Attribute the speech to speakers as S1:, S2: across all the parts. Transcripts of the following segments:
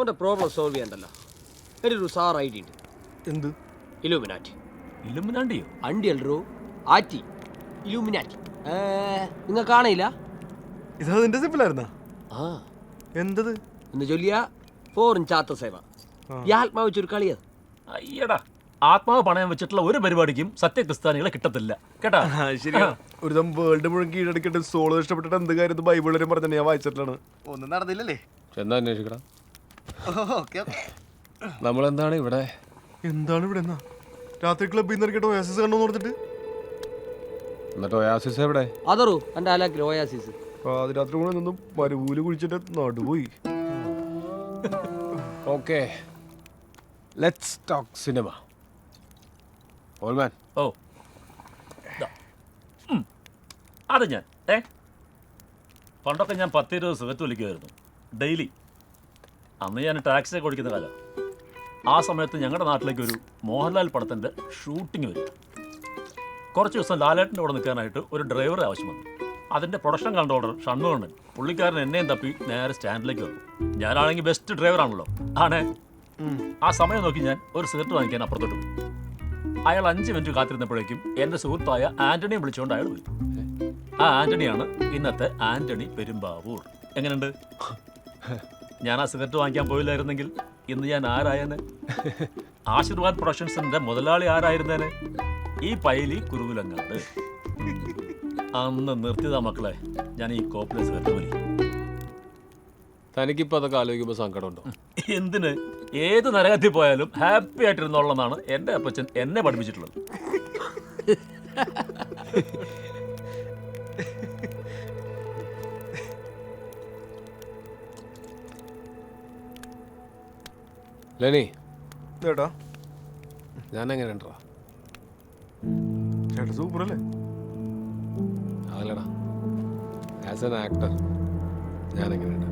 S1: ഓന്റെ problem solve ചെയ്യണ്ടല്ലോ. എന്റെ ഒരു സാർ ഐഡിയ ഉണ്ട്.
S2: എന്ത്?
S1: ഇലൂമിനാറ്റി
S3: ഇലുമിനാണ്ടിയോ
S1: അണ്ടി അല്ലറോ ആറ്റി. ഇലൂമിനാറ്റി നിങ്ങൾ കാണില്ല
S2: ഇത് അതിന്റെ സിപ്പിലായിരുന്നാ
S1: ആ.
S2: എന്തത്?
S1: എന്ന് ചൊല്ലിയ. ഫോറിൻ ചാത്ത സേവ. ഈ ആത്മാവ് വെച്ചൊരു കളിയത്
S3: അയ്യടാ. ആത്മാവ് പണയം വെച്ചിട്ടുള്ള ഒരു പരിപാടിക്കും സത്യക്രിസ്ത്യാനികളെ കിട്ടത്തില്ല. കേട്ടാ?
S2: ശരിയാ ഒരു ദം വേൾഡ് മുഴുവൻ കീഴടക്കിട്ട് സോളോ ഇഷ്ടപ്പെട്ടിട്ട് എന്ത് കാര്യം ബൈബിളിലും പറഞ്ഞു ഞാൻ വായിച്ചിട്ടാണ്
S4: ഒന്നും നടന്നില്ലല്ലേ?
S5: ചെന്നാ അന്വേഷിക്കണം. നമ്മളെന്താണ് ഇവിടെ?
S2: എന്താണ് ഇവിടെ എന്നാ? രാത്രി ക്ലബ്ബിൽ നിന്ന് ഇറക്കിയിട്ട് ഓയാസിസ് കണ്ടു പറഞ്ഞിട്ട്?
S5: എന്നിട്ട് ഒയാസിസ് എവിടെ?
S1: അതറു എന്റെ ഒയാസിസ് ഓയാസിസ്
S2: രാത്രി കൂടെ നിന്നും മരുവൂൽ കുഴിച്ചിട്ട് നടുപോയി.
S5: ഓക്കെ. ലെറ്റ്സ് ടോക്ക് സിനിമ ഓൾമാൻ
S3: ഓ. അത് ഞാൻ. ഏ? പണ്ടൊക്കെ ഞാൻ പത്തിരുപത് സുഖത്ത് വിളിക്കുമായിരുന്നു ഡെയിലി. അന്ന് ഞാൻ ടാക്സി ഓടിക്കുന്ന കാലം. ആ സമയത്ത് ഞങ്ങളുടെ നാട്ടിലേക്ക് ഒരു മോഹൻലാൽ പടത്തിന്റെ ഷൂട്ടിംഗ് വരും. കുറച്ച് ദിവസം ലാലേട്ടന്റെ കൂടെ നിൽക്കാനായിട്ട് ഒരു ഡ്രൈവറെ ആവശ്യം വന്നു. അതിന്റെ പ്രൊഡക്ഷൻ കൺട്രോളർ ഷണ്ണുകൊണ്ട് പുള്ളിക്കാരൻ എന്നെയും തപ്പി നേരെ സ്റ്റാൻഡിലേക്ക് വന്നു. ഞാനാണെങ്കിൽ ബെസ്റ്റ് ഡ്രൈവറാണല്ലോ ആണേ? ആ സമയം നോക്കി ഞാൻ ഒരു സിഗരറ്റ് വാങ്ങിക്കാൻ അപ്പുറത്തോട്ട് പോയി. അയാൾ അഞ്ച് മിനിറ്റ് കാത്തിരുന്നപ്പോഴേക്കും എന്റെ സുഹൃത്തായ ആന്റണിയെ വിളിച്ചുകൊണ്ട് അയാൾ പോയി ആ ആന്റണിയാണ് ഇന്നത്തെ ആന്റണി പെരുമ്പാവൂർ. എങ്ങനെയുണ്ട്? ഞാൻ ആ സിഗരറ്റ് വാങ്ങിക്കാൻ പോയില്ലായിരുന്നെങ്കിൽ ഇന്ന് ഞാൻ ആരായനെ? ആശീർവാദ് പ്രൊഡക്ഷൻസിന്റെ മുതലാളി ആരായിരുന്നേനെ? ഈ പൈലി കുരുവിലങ്ങാട് അന്ന് നിർത്തിയതാ മക്കളെ ഞാൻ ഈ കോപ്പിലെ സിഗരറ്റ് വലി.
S5: തനിക്കിപ്പോൾ അതൊക്കെ ആലോചിക്കുമ്പോൾ സങ്കടമുണ്ടോ?
S3: എന്തിന്? ഏത് നരകത്തിൽ പോയാലും ഹാപ്പി ആയിട്ടിരുന്നോളെന്നാണ് എന്റെ അപ്പച്ചൻ എന്നെ പഠിപ്പിച്ചിട്ടുള്ളത്.
S5: ലെനി.
S2: ചേട്ടാ
S5: ഞാൻ എങ്ങനെ ഉണ്ടോ
S2: ചേട്ടാ സൂപ്പർ അല്ലേ
S5: അതല്ലടാ. ആസ് എൻ ആക്ടർ ഞാൻ എങ്ങനെയുണ്ട്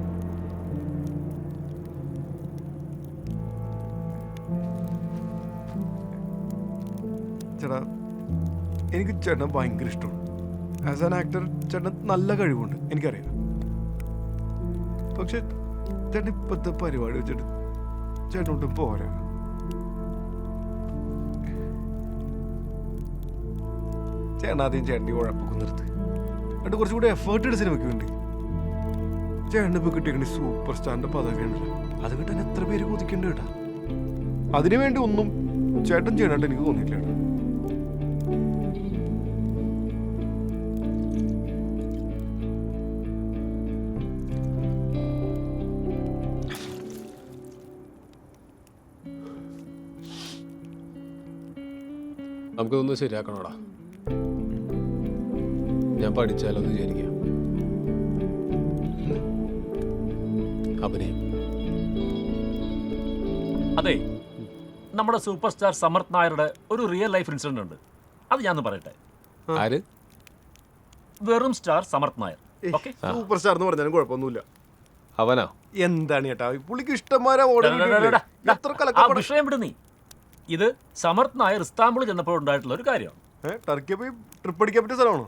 S2: ചേട്ടാ എനിക്ക് ചേട്ടനെ ഭയങ്കര ഇഷ്ടമാണ്. ആസ് ആൻ ആക്ടർ ചേട്ടന് നല്ല കഴിവുണ്ട് എനിക്കറിയാം. പക്ഷെ ചേട്ടൻ ഇപ്പോഴത്തെ പരിപാടി വെച്ചിട്ട് ചേട്ടൻ ഒട്ടും പോരാ. ചേട്ടൻ ആദ്യം ചേട്ടന്റെ ഉഴപ്പൊക്കെ നിർത്ത്. എന്നിട്ട് കുറച്ചും കൂടി എഫേർട്ട് എടുത്ത് സിനിമയ്ക്ക് വേണ്ടി. ചേട്ടന് ഇപ്പൊ കിട്ടിയ സൂപ്പർ സ്റ്റാറിന്റെ പദവിയാണല്ലോ. അത് കിട്ടാൻ എത്ര പേര് കൊതിക്കേണ്ട കേട്ടാ. അതിനു വേണ്ടി ഒന്നും ചേട്ടൻ ചെയ്യണായിട്ട് എനിക്ക് തോന്നിയില്ല
S5: നമുക്കിതൊന്ന് ശരിയാക്കണോടാ. ഞാൻ പഠിച്ചാലോന്ന് വിചാരിക്കുക അഭിനയം.
S3: അതെ നമ്മുടെ സൂപ്പർ സ്റ്റാർ സമർത്ഥ് നായരുടെ ഒരു റിയൽ ലൈഫ് ഇൻസിഡന്റ് ഉണ്ട്. അത് ഞാൻ പറയട്ടെ?
S5: ആര്?
S3: വെറും star Samarth Nair. Okay?
S2: Super star എന്ന് പറഞ്ഞാലും കുഴപ്പമൊന്നുമില്ല.
S5: അവനാ?
S2: എന്താണ് ചേട്ടാ പുള്ളിക്ക് ഇഷ്ടംമാരെ എത്ര
S3: ആ വിഷയം വിട് നീ. ഇത് സമർത്ഥനായ ഇസ്താംബുൾ ചെന്നപ്പോൾ ഉണ്ടായിട്ടുള്ള ഒരു കാര്യമാണ്
S2: ടർക്കി പോയി ട്രിപ്പ് അടിക്കാൻ പറ്റിയ സ്ഥലമാണോ?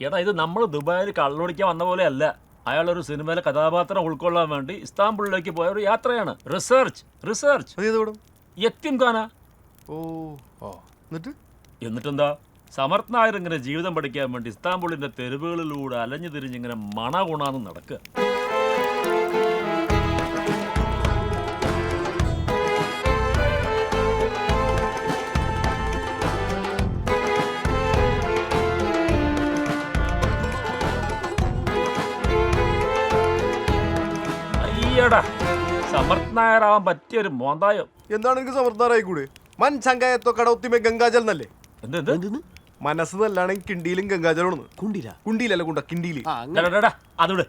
S3: എടാ ഇത് നമ്മൾ ദുബായിൽ കള്ളൊടിക്കാൻ വന്ന പോലെ അല്ല അയാൾ ഒരു സിനിമയിലെ കഥാപാത്രം ഉൾക്കൊള്ളാൻ വേണ്ടി ഇസ്താംബുളിലേക്ക് പോയ ഒരു യാത്രയാണ്. റിസർച്ച് റിസർച്ച് എത്തിം
S2: ഓ ഓ എന്നിട്ട്?
S3: എന്നിട്ടെന്താ? സമർത്ഥ് നായർ ഇങ്ങനെ ജീവിതം പഠിക്കാൻ വേണ്ടി ഇസ്താംബുളിന്റെ തെരുവുകളിലൂടെ അലഞ്ഞു തിരിഞ്ഞിങ്ങനെ മണ ഗുണാന്ന് നടക്കുക. അയ്യടാ. സമർത്ഥ് നായരാവാൻ പറ്റിയ ഒരു മോന്തായോ.
S2: എന്താണ് എനിക്ക് സമർത്ഥനായി കൂടെ? മൻ ചങ്കായത്തോ കടൗത്തിമേ ഗംഗാജൽ എന്നല്ലേ?
S3: എന്ത്
S2: മനസ്സ് നല്ലാണെങ്കിൽ കിണ്ടിയിലും ഗംഗാജലാണ്
S1: കുണ്ടില?
S2: കുണ്ടിയിലല്ല കുണ്ട
S3: കിണ്ടിയിൽ. അതോട്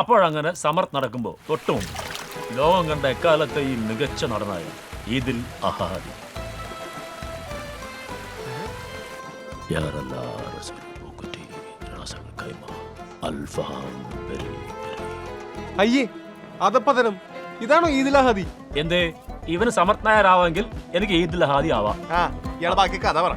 S3: അപ്പോഴങ്ങനെ സമർത്ഥ നടക്കുമ്പോൾ തൊട്ടും ലോകം കണ്ട എക്കാലത്തെ ഈ മികച്ച നടനായ ഇതിൽ അഹാദി.
S2: അയ്യേ അതപ്പതനം. ഇതാണോ ഈദിലഹാദി
S3: എന്തേ? ഇവന് സമർത്ഥ് നായർ ആവാമെങ്കിൽ എനിക്ക് ഈദിലഹാദി ആവാം.
S2: ആ ഇയാളെ ബാക്കി കഥ പറ.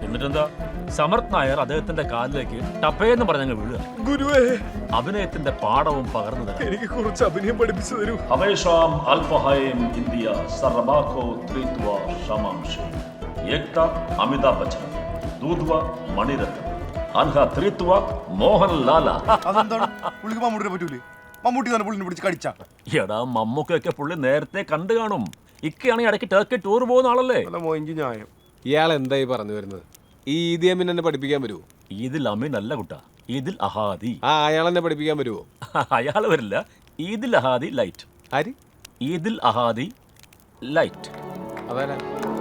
S3: എന്നിട്ടെന്താ? സമർത്ഥ് നായർ അദ്ദേഹത്തിന്റെ കാലിലേക്ക് ടപ്പേന്ന് പറഞ്ഞങ്ങ് വീഴുക.
S2: ഗുരുവേ.
S3: അഭിനയത്തിന്റെ പാഠവും പകർന്നു തരാം.
S2: എനിക്ക് കുറച്ച് അഭിനയം പഠിപ്പിച്ചു തരൂ.
S3: ഹമേഷാം അൽഫഹൈം ഇന്ത്യ സർബാഖോ ത്രിത്വ ഷമാംഷി ഏക്ത അമിതാഭ് ബച്ചൻ ദൂധ്വ മണിരത്നം. അൻഹ ത്രിത്വ മോഹൻ ലാല
S4: അതെന്താണ്? പുള്ളിക്ക് മാമൂട്ടിനെ പറ്റൂലേ? മമ്മൂട്ടി തന്നെ പുള്ളിനെ പിടിച്ച് കടിച്ച.
S3: എടാ മമ്മൂക്കൊക്കെ പുള്ളി നേരത്തെ കണ്ടു കാണും. ഇക്കയാണെങ്കിൽ ഇടയ്ക്ക് ടർക്കി ടൂർ പോകുന്ന ആളല്ലേ?
S2: അല്ല മോയിഞ്ചി ന്യായം.
S5: ഇയാൾ എന്തായി പറഞ്ഞു വരുന്നത്? ഈ ഈദി അമ്മിൻ എന്നെ പഠിപ്പിക്കാൻ വരുമോ
S3: ഈദിൽ അമീൻ അല്ല കുട്ടാ. ഈദിൽ അഹാദി.
S5: ആ അയാൾ എന്നെ പഠിപ്പിക്കാൻ വരുമോ
S3: അയാൾ വരില്ല. ഈദിൽ അഹാദി ലൈറ്റ്.
S5: ആര്?
S3: ഈദിൽ അഹാദി ലൈറ്റ്.
S5: അതാരാ?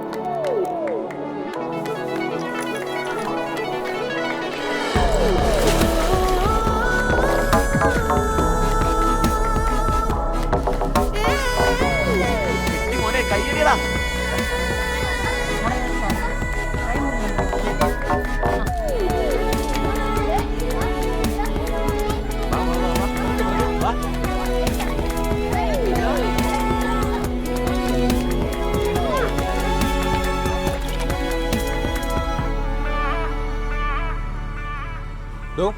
S5: ഡോ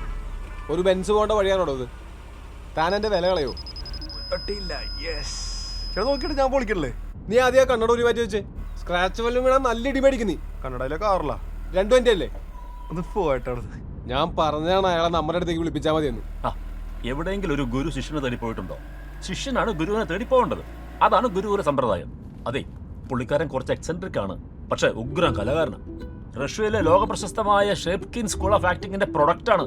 S5: ഒരു ബെൻസ് പോകേണ്ട വഴിയാണോ ഇത്? താൻ എന്റെ വില കളയോ?
S2: നോക്കിട്ട് ചേട്ടാ നോക്കിയിട്ട് ഞാൻ പൊളിക്കണല്ലേ?
S5: നീ ആദ്യം കണ്ണട ഒരു മാറ്റി വെച്ചേ. സ്ക്രാച്ച് വല്ലതും വേണം നല്ല ഇടി മേടിക്കും
S2: കണ്ണടയിലെ കാറില്ല
S5: രണ്ടു എന്റെ അല്ലേ?
S2: ഒന്ന് പോയിട്ടാണ്
S5: ഞാൻ പറഞ്ഞാണ് അയാളെ നമ്മുടെ അടുത്തേക്ക് വിളിപ്പിച്ചാൽ മതിയെന്ന്.
S3: ആ എവിടെയെങ്കിലും ഒരു ഗുരു ശിഷ്യനെ തേടി പോയിട്ടുണ്ടോ? ശിഷ്യനാണ് ഗുരുവിനെ തേടി പോകേണ്ടത്. അതാണ് ഗുരുവിന്റെ സമ്പ്രദായം. അതെ പുള്ളിക്കാരൻ കുറച്ച് എക്സെൻട്രിക് ആണ് പക്ഷെ ഉഗ്രം കലാകാരനാണ്. റഷ്യയിലെ ലോക പ്രശസ്തമായ ഷേപ്കിൻ സ്കൂൾ ഓഫ് ആക്ടിങ്ങിന്റെ പ്രൊഡക്റ്റ് ആണ്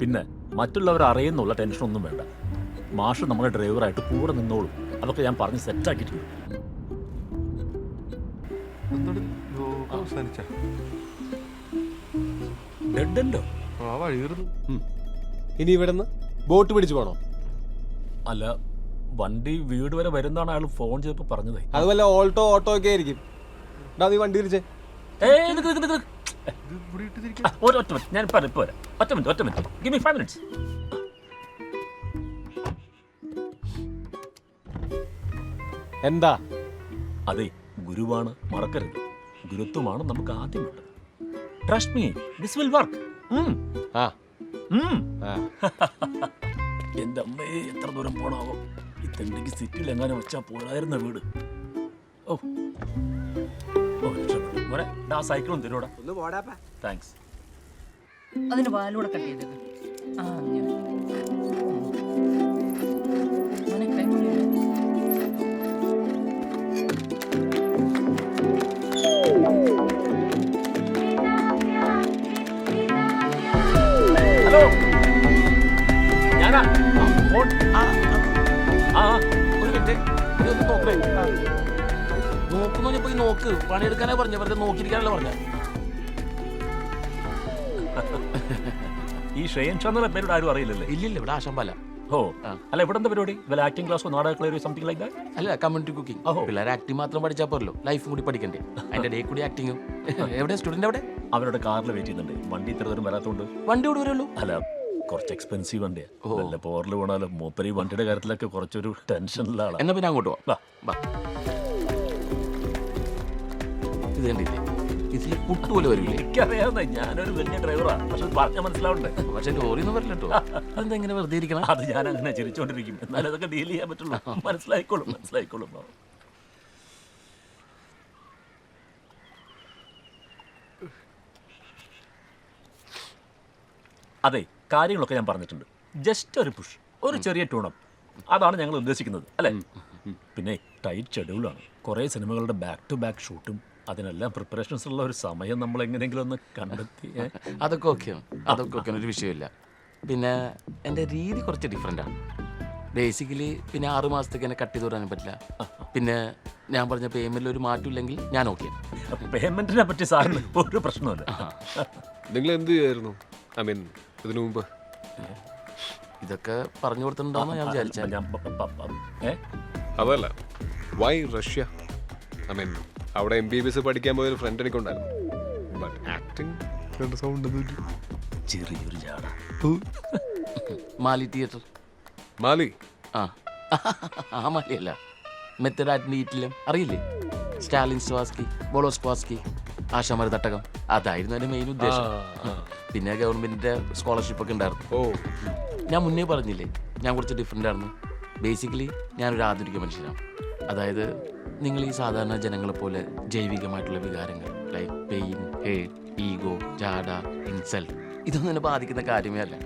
S3: പിന്നെ മറ്റുള്ളവർ അറിയുന്നുള്ള ടെൻഷനൊന്നും വേണ്ട. മാഷ് നമ്മുടെ ഡ്രൈവറായിട്ട് കൂടെ നിന്നോളും. അതൊക്കെ ഞാൻ പറഞ്ഞ് സെറ്റാക്കിയിട്ടുണ്ട്.
S5: ഇനി ഇവിടുന്ന് ബോട്ട് പിടിച്ചു പോണോ?
S3: അല്ല വണ്ടി വീട് വരെ വരുന്നതാണ് അയാൾ ഫോൺ ചെയ്തപ്പോൾ പറഞ്ഞത്.
S5: അതുപോലെ ഓൾട്ടോ ഓട്ടോ ഒക്കെ ആയിരിക്കും നീ വണ്ടി തിരിച്ചേ.
S3: ഒറ്റ മിനിറ്റ്. ഞാൻ ഇപ്പം വരാം ഒറ്റ മിനിറ്റ് ഒറ്റ minute. Give me five minutes
S5: എന്താ?
S3: അതെ ഗുരുവാണ്. മറക്കരുത്. ഗുരുത്വമാണ് നമുക്ക് ആദ്യം വേണ്ടത് trust me this will work എന്റെ അമ്മയെ എത്ര ദൂരം പോണാവോ? ഇത്തണ്ടെങ്കിൽ സിറ്റിയിൽ എങ്ങനെ വെച്ചാ പോരായിരുന്ന വീട്. ഓ. മോനെ ആ സൈക്കിളും തരൂടാ
S1: ഒന്ന് പോടാപ്പാ.
S3: താങ്ക്സ്
S6: അതിന് വാലൂടെ കട്ട് ചെയ്തത് ആ അങ്ങനെ?
S3: ഹലോ ഞാനാ? ആ
S1: ഒരു മിനിറ്റ് ഇതൊന്ന് നോക്കണേ നോക്കുന്നു പോയി നോക്ക്. പണിയെടുക്കാനേ പറഞ്ഞു. വെറുതെ നോക്കിയിരിക്കാനല്ല പറഞ്ഞ.
S3: ഈ ഷെയൻ ചന്ദ്രന്റെ പേരോട് ആരും അറിയില്ലല്ലേ?
S1: ഇല്ലില്ല ഇവിടെ ആശമ്പല
S3: ഓ അല്ല ഇവിടെ എന്താ പരിപാടി? വല്ല ആക്ടിംഗ് ക്ലാസ്സോ നാടക കളരിയോ സംതിങ് ലൈക്ക് ദാറ്റ്
S1: അല്ല കമ്മ്യൂണിറ്റി കുക്കിംഗ്
S3: ഓഹോ.
S1: പിള്ളേർ ആക്ടിങ് മാത്രം പഠിച്ചാൽ പോരല്ലോ. ലൈഫും കൂടി പഠിക്കണ്ടേ. അതിന്റെ ഡേ കൂടി ആക്ടിങ്ങും എവിടെ? സ്റ്റുഡന്റ് എവിടെ?
S3: അവരുടെ കാറിൽ വെയിറ്റ് ചെയ്യുന്നുണ്ട്. വണ്ടി ഇത്ര ദൂരം വരാത്തോണ്ട്.
S1: വണ്ടി ഇവിടെ വരുള്ളൂ?
S3: അല്ല കുറച്ച് എക്സ്പെൻസീവ് വണ്ടിയാ.
S1: ഓ.
S3: വല്ല പോറിൽ പോണാലും. മൂപ്പര് ഈ വണ്ടിയുടെ കാര്യത്തിലൊക്കെ കുറച്ചൊരു ടെൻഷനിലാണ്
S1: എന്നാ പിന്നെ അങ്ങോട്ട് പോവാം.
S3: വാ.
S1: വാ. ഇത് കണ്ടില്ലേ? ഇതിൽ പുട്ട് പോലെ വരില്ലേ?
S3: എനിക്കറിയാവുന്ന ഞാനൊരു വലിയ ഡ്രൈവറാ പക്ഷെ പറഞ്ഞാൽ മനസ്സിലാവണ്ടേ?
S1: പക്ഷെ ലോറിയൊന്നും വരില്ല കേട്ടോ? അതെന്താ ഇങ്ങനെ വെറുതെ ഇരിക്കണം?
S3: അത് ഞാൻ അങ്ങനെ ചിരിച്ചോണ്ടിരിക്കും. എന്നാലും അതൊക്കെ ഡീൽ ചെയ്യാൻ പറ്റുള്ളൂ. മനസ്സിലായിക്കോളും മനസ്സിലായിക്കോളും. അതെ കാര്യങ്ങളൊക്കെ ഞാൻ പറഞ്ഞിട്ടുണ്ട്. ജസ്റ്റ് ഒരു പുഷ് ഒരു ചെറിയ ടൂണം അതാണ് ഞങ്ങൾ ഉദ്ദേശിക്കുന്നത് അല്ലേ? പിന്നെ ടൈറ്റ് ഷെഡ്യൂളാണ് കുറേ സിനിമകളുടെ ബാക്ക് ടു ബാക്ക് ഷൂട്ടും അതിനെല്ലാം പ്രിപ്പറേഷൻസ് ഉള്ള ഒരു സമയം നമ്മൾ എങ്ങനെയെങ്കിലും ഒന്ന് കണ്ടെത്തി ഏ?
S1: അതൊക്കെ ഓക്കെയാണ് അതൊക്കെ ഓക്കെ ഒരു വിഷയമില്ല. പിന്നെ എന്റെ രീതി കുറച്ച് ഡിഫറെന്റ് ആണ്. ബേസിക്കലി പിന്നെ ആറ് മാസത്തേക്ക് എന്നെ കട്ട് ചെയ്ത് വിടാനും പറ്റില്ല. പിന്നെ ഞാൻ പറഞ്ഞ പേയ്മെന്റിൽ ഒരു മാറ്റമില്ലെങ്കിൽ ഞാൻ ഓക്കെ
S3: പേയ്മെന്റിനെ പറ്റി സാറിന് ഒരു പ്രശ്നമില്ല
S5: നിങ്ങൾ എന്ത് ചെയ്യായിരുന്നു? ഐ മീൻ ഇതിനു മുമ്പ്.
S1: ഇതൊക്കെ പറഞ്ഞു കൊടുത്തിട്ടുണ്ടോന്ന് ഞാൻ വിചാരിച്ചത്
S3: ഞാൻ പ- പ- പ- ഏ?
S5: അതല്ല. വൈ റഷ്യ ഐ മീൻ അവിടെ എം ബി ബി എസ് പഠിക്കാൻ പോയ ഒരു ഫ്രണ്ട് എനിക്കുണ്ടായിരുന്നു. ബട്ട് ആക്ടിങ്
S2: രണ്ട് സൗണ്ട്
S3: ചെറിയൊരു ജാട.
S1: മാലി തിയേറ്റർ
S5: മാലി?
S1: ആ. ആ മാലിയല്ല. മെത്തഡാറ്റിന്റെ ഈറ്റിലും. അറിയില്ലേ? സ്റ്റാലിൻ സ്വാസ്കി ബോളോ സ്വാസ്കി ആശാമര തട്ടകം. അതായിരുന്നു എന്റെ മെയിൻ ഉദ്ദേശം. പിന്നെ ഗവൺമെന്റിന്റെ സ്കോളർഷിപ്പ് ഒക്കെ ഉണ്ടായിരുന്നു.
S5: ഓ.
S1: ഞാൻ മുന്നേ പറഞ്ഞില്ലേ? ഞാൻ കുറച്ച് ഡിഫറെന്റ് ആയിരുന്നു. ബേസിക്കലി ഞാനൊരു ആധുനിക മനുഷ്യനാണ്. അതായത് നിങ്ങൾ ഈ സാധാരണ ജനങ്ങളെ പോലെ ജൈവികമായിട്ടുള്ള വികാരങ്ങൾ ലൈക്ക് പെയിൻ ഹേറ്റ് ഈഗോ ജാഡ ഇൻസൾട്ട് ഇതൊന്നും എന്നെ ബാധിക്കുന്ന കാര്യമേ അല്ല.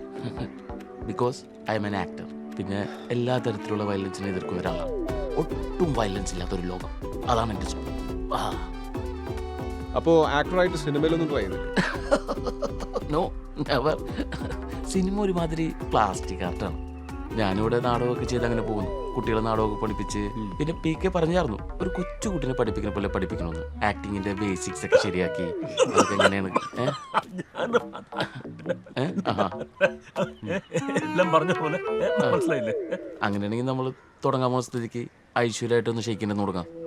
S1: Because I M an actor പിന്നെ എല്ലാ തരത്തിലുള്ള വയലൻസിനെ എതിർക്കുന്ന ഒരാളാണ് ഒട്ടും വയലൻസ് ഇല്ലാത്തൊരു ലോകം. അതാണ് എന്റെ സ്വപ്നം. അപ്പോ
S5: അപ്പോൾ ആക്ടറായിട്ട് സിനിമയിലൊന്നും ട്രൈ
S1: നോ നെവർ സിനിമ ഒരുമാതിരി പ്ലാസ്റ്റിക് ആർട്ടാണ് ഞാനിവിടെ നാടകമൊക്കെ ചെയ്ത് അങ്ങനെ പോകുന്നു. കുട്ടികളെ നാടകമൊക്കെ പഠിപ്പിച്ച്. പിന്നെ പി കെ പറഞ്ഞായിരുന്നു. ഒരു കൊച്ചു കുട്ടിനെ പഠിപ്പിക്കുന്ന പോലെ പഠിപ്പിക്കണമെന്ന്. ആക്ടിങ്ങിന്റെ ബേസിക്സ് ഒക്കെ ശരിയാക്കി. അതൊക്കെ എങ്ങനെയാണ്? ഏ? ഏ? ആഹാ.
S3: എല്ലാം പറഞ്ഞ പോലെ. മനസ്സിലായില്ലേ?
S1: അങ്ങനെയാണെങ്കിൽ നമ്മൾ തുടങ്ങാൻ പോകുന്ന സ്ഥിതിക്ക് ഐശ്വര്യമായിട്ടൊന്ന് ഷെയ്ക്കിന്റെ തുടങ്ങാം.